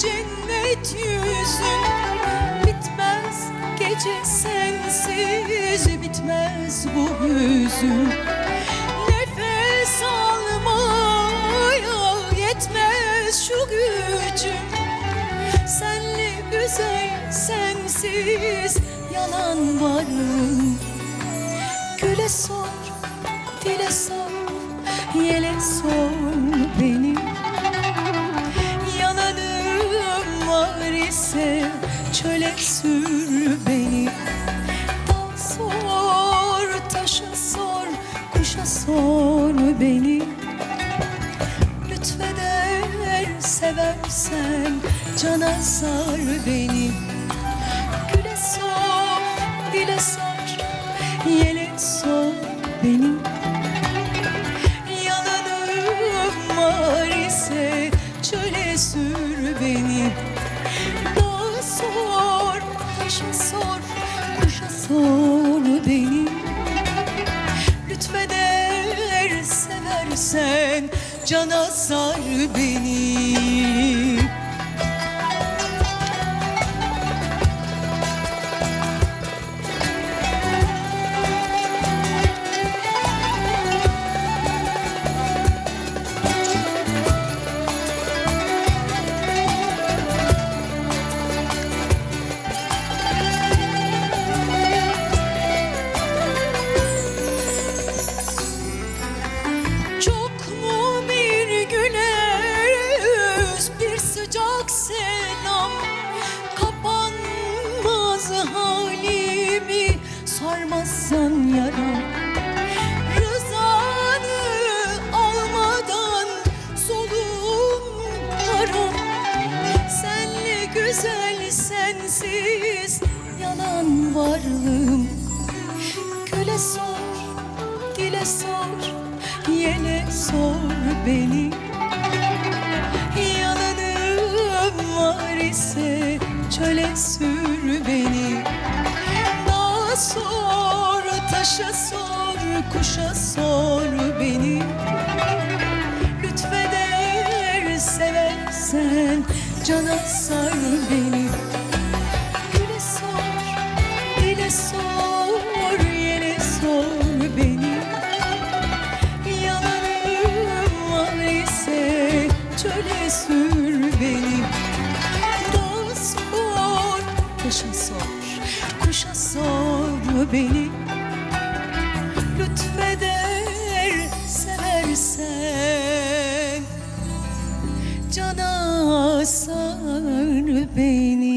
cennet yüzün. Bitmez gece sensiz bitmez bu hüzün. Nefes almaya yetmez şu gücüm Senli güzel sensiz yalan varım Güle sor, dile sor, yele sor. Lütfeder seversen cana sar beni. Güle sor, dile sor, yele sor beni. Yalanım var ise çöle sür beni. Dağa sor, taşa sor, kuşa sor beni cana sar beni yalan varlığım. Güle sor, dile sor, yele sor beni. Yalanım var ise çöle sür beni. Dağa sor, taşa sor, kuşa sor beni. Lütfeder seversen cana sar beni çöle sür beni. Dağa sor, taşa sor, kuşa sor beni. Lütfeder seversen. Cana sar beni